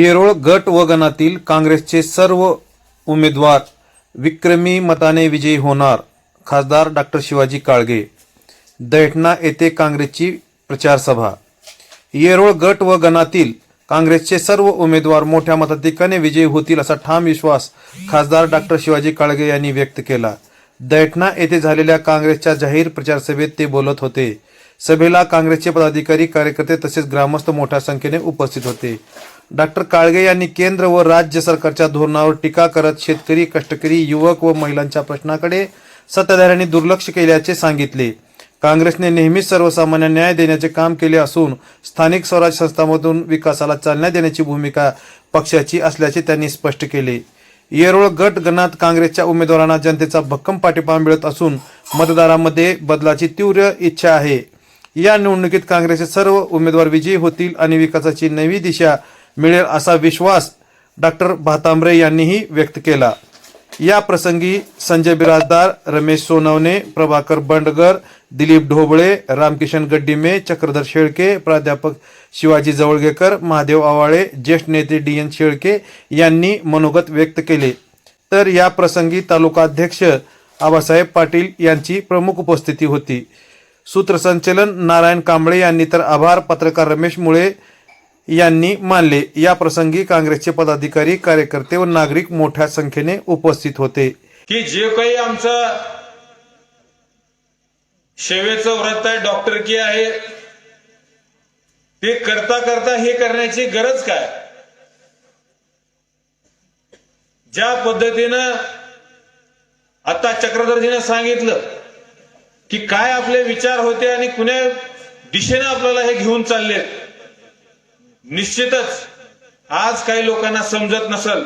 येरोळ गट व गणातील काँग्रेसचे सर्व उमेदवार विक्रमी मताने विजयी होणार खासदार डॉक्टर शिवाजी काळगे. दैठणा येथे काँग्रेसची प्रचारसभा. येरोळ गट व गणातील काँग्रेसचे सर्व उमेदवार मोठ्या मताधिकाने विजयी होतील असा ठाम विश्वास खासदार डॉक्टर शिवाजी काळगे यांनी व्यक्त केला. दैठणा येथे झालेल्या काँग्रेसच्या जाहीर प्रचार सभेत ते बोलत होते. सभेला काँग्रेसचे पदाधिकारी कार्यकर्ते तसेच ग्रामस्थ मोठ्या संख्येने उपस्थित होते. डॉक्टर काळगे यांनी केंद्र व राज्य सरकारच्या धोरणावर टीका करत शेतकरी कष्टकरी युवक व महिलांच्या प्रश्नाकडे सत्ताधाऱ्यांनी दुर्लक्ष केल्याचे सांगितले. काँग्रेसने नेहमीच सर्वसामान्य न्याय देण्याचे काम केले असून स्थानिक स्वराज्य संस्थांमधून विकासाला चालना देण्याची भूमिका पक्षाची असल्याचे त्यांनी स्पष्ट केले. येरोळ गट गणात काँग्रेसच्या उमेदवारांना जनतेचा भक्कम पाठिंबा मिळत असून मतदारांमध्ये बदलाची तीव्र इच्छा आहे. या निवडणुकीत काँग्रेसचे सर्व उमेदवार विजयी होतील आणि विकासाची नवी दिशा मिळेल असा विश्वास डॉक्टर भातांबरे यांनीही व्यक्त केला. या प्रसंगी संजय बिराजदार रमेश सोनवणे प्रभाकर बंडगर दिलीप ढोबळे रामकिशन गड्डीमे चक्रधर शेळके प्राध्यापक शिवाजी जवळगेकर महादेव आवाळे ज्येष्ठ नेते डी एन शेळके यांनी मनोगत व्यक्त केले. तर या प्रसंगी तालुकाध्यक्ष आबासाहेब पाटील यांची प्रमुख उपस्थिती होती. सूत्रसंचलन नारायण कांबळे यांनी तर आभार पत्रकार रमेश मुळे यांनी मानले या प्रसंगी काँग्रेसचे पदाधिकारी कार्यकर्ते व नागरिक मोठ्या संख्येने उपस्थित होते. की जे काही आमचं सेवेचं व्रत आहे डॉक्टर की आहे ते करता करता हे करण्याची गरज काय? ज्या पद्धतीनं आता चक्रधरजीनं सांगितलं की काय आपले विचार होते आणि कुण्या दिशेने आपल्याला हे घेऊन चालले निश्चितच आज काही लोकांना समजत नसल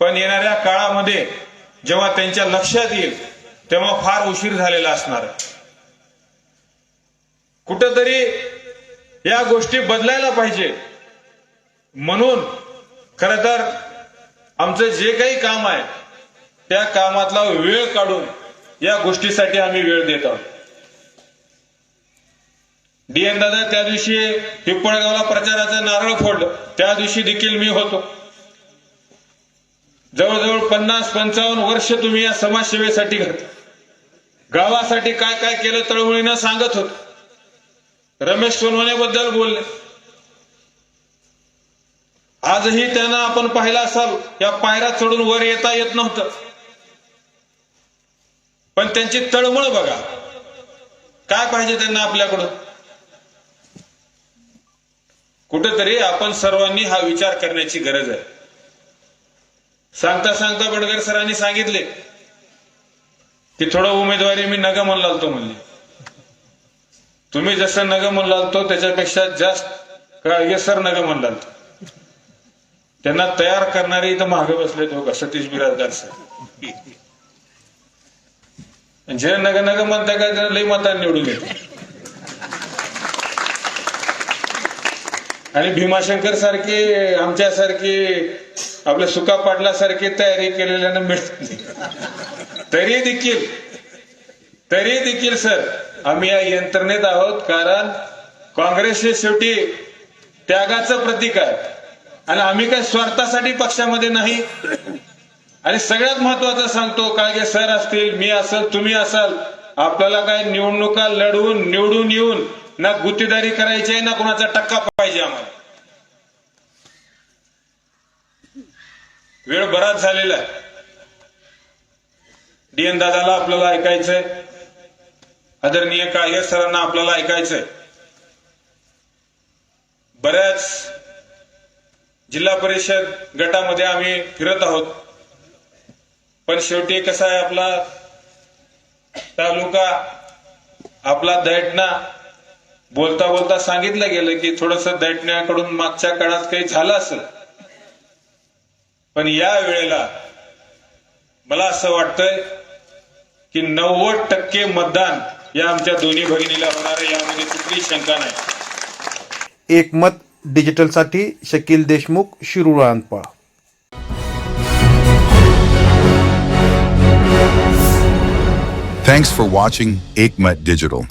पण येणाऱ्या काळामध्ये जेव्हा त्यांच्या लक्षात येईल तेव्हा फार उशीर झालेला असणार. कुठंतरी या गोष्टी बदलायला पाहिजे. म्हणून खर तर आमचं जे काही काम आहे त्या कामातला वेळ काढून या गोष्टीसाठी आम्ही वेळ देत आहोत. डीएन दादा त्या दिवशी पिंपळगावला प्रचाराचं नारळ फोडलं. त्या दिवशी देखील मी होतो. जवळजवळ पन्नास पंचावन्न वर्ष तुम्ही या समाजसेवेसाठी घात गावासाठी काय काय केलं तळमळीनं सांगत होत. रमेश सोनवणेबद्दल बोलले. आजही त्यांना आपण पाहिलं असाल या पायऱ्या चढून वर येता येत नव्हतं. पण त्यांची तळमळ बघा. काय पाहिजे त्यांना आपल्याकडून? कुठेतरी आपण सर्वांनी हा विचार करण्याची गरज आहे. सांगता सांगता बडगर सरांनी सांगितले की थोडं उमेदवारी मी नग म्हणला तो म्हणले. तुम्ही जसं नग म्हणलाल तो त्याच्यापेक्षा जास्त काळगे सर नग म्हणलाल त्यांना तयार करणारे इथं मागे बसले का सतीश बिराजदार सर. जे नग नग म्हणता त्याला लई मतांनी निवडून येते आणि भीमाशंकर सारखे आमच्यासारखे आपल्या सुका पाटला तयारी केलेल्यानं मिळत नाही. तरी देखील तरी देखील सर आम्ही या यंत्रणेत आहोत कारण काँग्रेस हे शेवटी त्यागाचं प्रतीक आहे. आणि आम्ही काय स्वार्थासाठी पक्षामध्ये नाही. आणि सगळ्यात महत्वाचं सांगतो काळगे सर असतील मी असेल तुम्ही असाल आपल्याला काय निवडणुका लढवून निवडून येऊन ना गुत्तेदारी करायची आहे ना कोणाचा टक्का पाहिजे आम्हाला. वेळ बराच झालेला आहे. डीएन दादाला आपल्याला ऐकायचंय. आदरणीय काळगे सरांना आपल्याला ऐकायचंय. बऱ्याच जिल्हा परिषद गटामध्ये आम्ही फिरत आहोत. पण शेवटी कसा आहे आपला तालुका आपला दैटना बोलता बोलता सांगितलं गेलं की थोडस दैटण्याकडून मागच्या काळात काही झालं असेल. पण या वेळेला मला असं वाटतंय की नव्वद टक्के मतदान या आमच्या दोन्ही भगिनीला होणार आहे यामध्ये कुठलीही शंका नाही. एकमत डिजिटलसाठी Shakeel Deshmukh Shirur रानपा Thanks for watching Aikmat Digital.